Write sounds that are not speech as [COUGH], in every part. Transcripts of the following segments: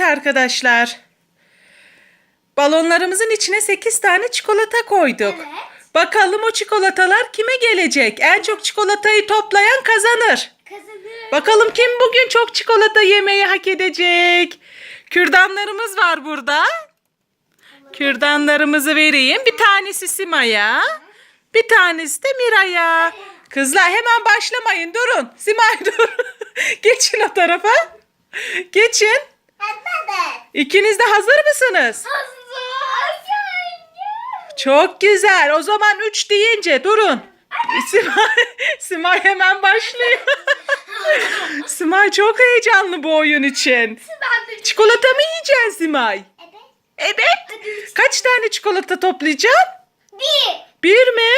arkadaşlar. Balonlarımızın içine 8 tane çikolata koyduk. Evet. Bakalım o çikolatalar kime gelecek? En çok çikolatayı toplayan kazanır. Kazanır. Bakalım kim bugün çok çikolata yemeyi hak edecek? Kürdanlarımız var burada. Kürdanlarımızı vereyim. Bir tanesi Sima'ya. Bir tanesi de Mira'ya. Kızlar hemen başlamayın. Durun. Simay dur. [LAUGHS] Geçin o tarafa. Geçin. Evet. İkiniz de hazır mısınız? Hazır. Çok güzel. O zaman 3 deyince durun. Simay, [LAUGHS] Simay hemen başlıyor. [LAUGHS] Simay çok heyecanlı bu oyun için. Çikolata mı yiyeceksin Simay? Evet. Evet. Kaç tane çikolata toplayacaksın? Bir. Bir mi?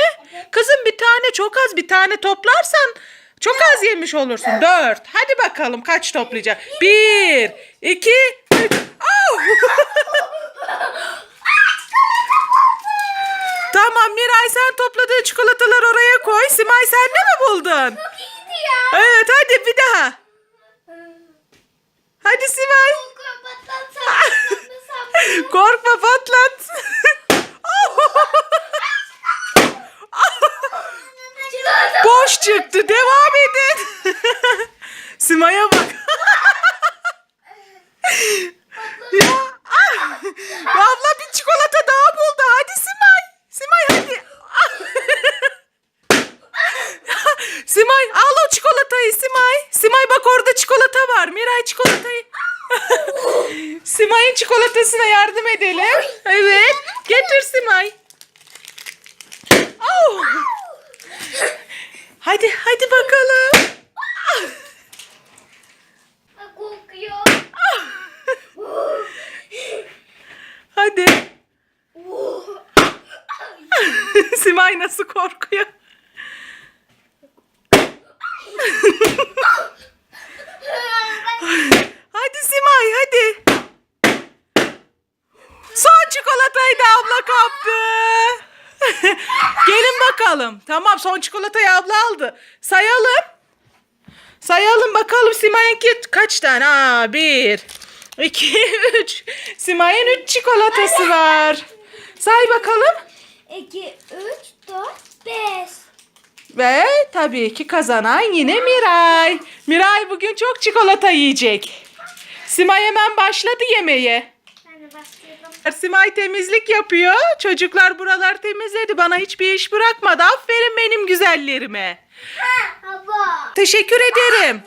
Kızım bir tane çok az bir tane toplarsan çok az yemiş olursun. Dört. Hadi bakalım kaç toplayacaksın? Bir, iki, Au! [LAUGHS] tamam Miray sen topladığın çikolataları oraya koy. Simay sen de mi buldun? Çok iyiydi ya. Evet hadi bir daha. Hadi Simay. Korkma patlat. [LAUGHS] Boş çıktı. Devam edin. Sima'ya bak. ya, ah. Abla bir çikolata daha buldu. Hadi Simay. Simay hadi. Simay al o çikolatayı Simay. Simay bak orada çikolata var. Miray çikolatayı. [LAUGHS] Simay'ın çikolatasına yardım edelim. Evet. Getir Simay. Oh. Hadi hadi bakalım. Kokuyor. Hadi. [LAUGHS] Simay nasıl korkuyor? Hadi Simay hadi. Son çikolatayı da abla kaptı. Gelin bakalım. Tamam son çikolatayı abla aldı. Sayalım. Sayalım bakalım Simay'ınki kaç tane? Aa, bir, iki, [LAUGHS] üç. Simay'ın üç çikolatası var. Say bakalım. 2, 3, 4, 5. Ve tabii ki kazanan yine Miray. Miray bugün çok çikolata yiyecek. Simay hemen başladı yemeğe. Ben de başlayalım. Simay temizlik yapıyor. Çocuklar buralar temizledi. Bana hiçbir iş bırakmadı. Aferin benim güzellerime. Teşekkür ederim.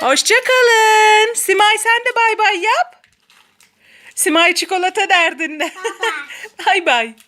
Hoşçakalın. Simay sen de bay bay yap. Simay çikolata derdinde. Bay bay. [LAUGHS]